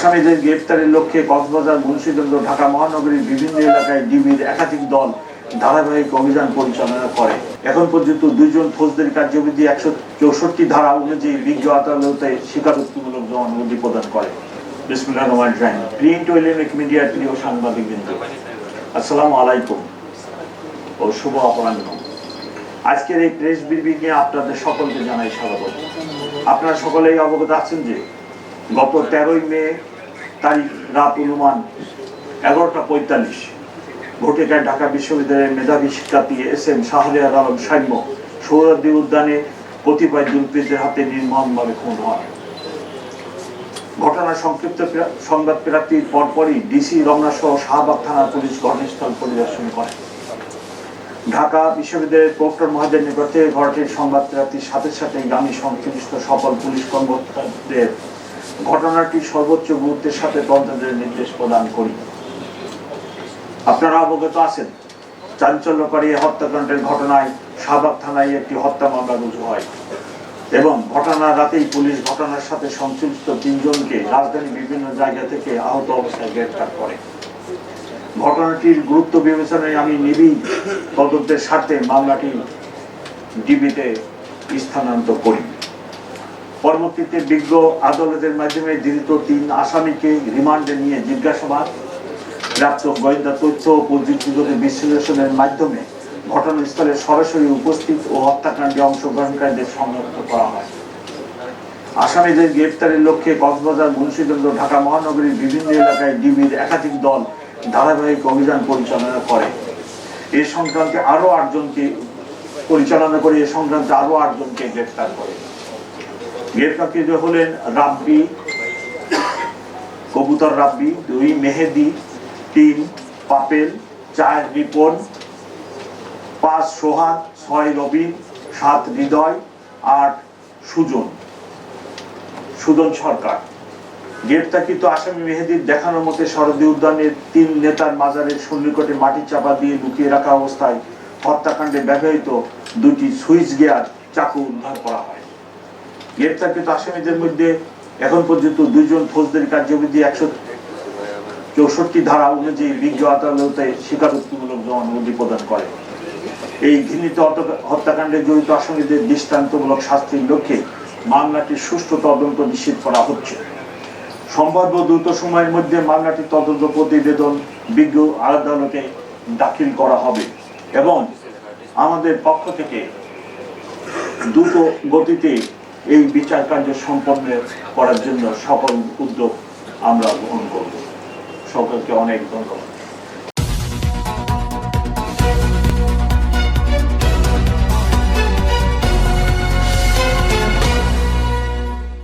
আসামিদের গ্রেপ্তারের লক্ষ্যে কক্সবাজার, মুন্সিগঞ্জ ঢাকা মহানগরীর বিভিন্ন এলাকায় ডিবির একাধিক দল ধারাবাহিক অভিযান পরিচালনা করে। এখন পর্যন্ত দুইজন ফৌজদারি কার্যবিধি একশো চৌষট্টি ধারা অনুযায়ী বিজ্ঞ আদালতে স্বীকারোক্তিমূলক জবানবন্দি প্রদান করে। আপনারা সকলেই অবগত আছেন যে গত তেরোই মে তারিখ রাত অনুমান এগারোটা পঁয়তাল্লিশ ভোটেকায় ঢাকা বিশ্ববিদ্যালয়ের মেধাবী শিক্ষার্থী এস এম শাহরিয়ার আলম সাম্য সৌরাদ্দি উদ্যানে কতিপয় দুর্বৃত্তের হাতে নির্মমভাবে খুন হয়। ঘটনার সংক্ষিপ্ত সংবাদ প্রাপ্তির পরপরই ডিসি রমনা সহ শাহবাগ থানার পুলিশ ঘটনাস্থল পরিদর্শন করে। ঢাকা বিশ্ববিদ্যালয়ের প্রক্টর মহাদের নিকট থেকে ঘটনাটির সংবাদ প্রাপ্তির সাথে সাথে আমি সংশ্লিষ্ট সকল পুলিশ কর্মকর্তাদের ঘটনাটি সর্বোচ্চ গুরুত্বের সাথে তদন্তের নির্দেশ প্রদান করি। আপনারা অবগত আছেন, চাঞ্চল্যকারী হত্যাকাণ্ডের ঘটনায় শাহবাগ থানায় একটি হত্যা মামলা রুজু হয় এবং ঘটনার রাতেই পুলিশ ঘটনার সাথে সংশ্লিষ্ট তিনজনকে রাজধানীর বিভিন্ন জায়গা থেকে আহত অবস্থায় গ্রেফতার করে। ঘটনাটির গুরুত্ব বিবেচনায় আমি নিবিড় তদন্তের স্বার্থে মামলাটি ডিবিতে স্থানান্তর করি। পরবর্তীতে বিজ্ঞ আদালতের মাধ্যমে ধৃত তিন আসামিকে রিমান্ডে নিয়ে জিজ্ঞাসাবাদ। প্রাপ্ত গোয়েন্দা তথ্য ও প্রযুক্তিগত বিশ্লেষণের মাধ্যমে ঘটনাস্থলে সরাসরি উপস্থিত ও হত্যাকাণ্ডে অংশগ্রহণকারীদের শনাক্ত করা হয়। আসামিদের গ্রেপ্তারের লক্ষ্যে কক্সবাজার, মুন্সিগঞ্জ ঢাকা মহানগরীর বিভিন্ন এলাকায় ডিবির একাধিক দল ধারাবাহিক অভিযান পরিচালনা করে। এ সংক্রান্তে আরও আটজনকে পরিচালনা করে, এ সংক্রান্তে আরও আটজনকে গ্রেপ্তার করে। গ্রেপ্তারকৃত হলেন রাব্বি, কবুতর রাব্বি, দুই মেহেদি, তিন পাপেল, চার রিপন, পাঁচ সোহাগ, ছয় রবিন, সাত হৃদয়, আট সুজন। সুজন সরকার। গ্রেপ্তারকৃত আসামি মেহেদির দেখানোর মতে শরদী উদ্যানের তিন নেতার মাজারের সন্নিকটে মাটি চাপা দিয়ে লুকিয়ে রাখা অবস্থায় হত্যাকাণ্ডে ব্যবহৃত দুটি সুইচ গিয়ার চাকু উদ্ধার করা হয়। গ্রেপ্তারকৃত আসামিদের মধ্যে এখন পর্যন্ত দুইজন ফৌজদারি কার্যবিধি একশো চৌষট্টি ধারা অনুযায়ী বিজ্ঞ আদালতে স্বীকারোক্তিমূলক জবানবন্দি প্রদান করে। এই ঘৃণিত হত্যাকাণ্ডে জড়িত আসামিদের দৃষ্টান্তমূলক শাস্তির লক্ষ্যে মামলাটির সুষ্ঠু তদন্ত নিশ্চিত করা হচ্ছে। সম্ভাব্য দ্রুত সময়ের মধ্যে মামলাটির তদন্ত প্রতিবেদন বিজ্ঞ আদালতে দাখিল করা হবে এবং আমাদের পক্ষ থেকে দ্রুত গতিতে এই বিচার কার্য সম্পন্ন করার জন্য সকল উদ্যোগ আমরা গ্রহণ করব। সকলকে অনেক ধন্যবাদ।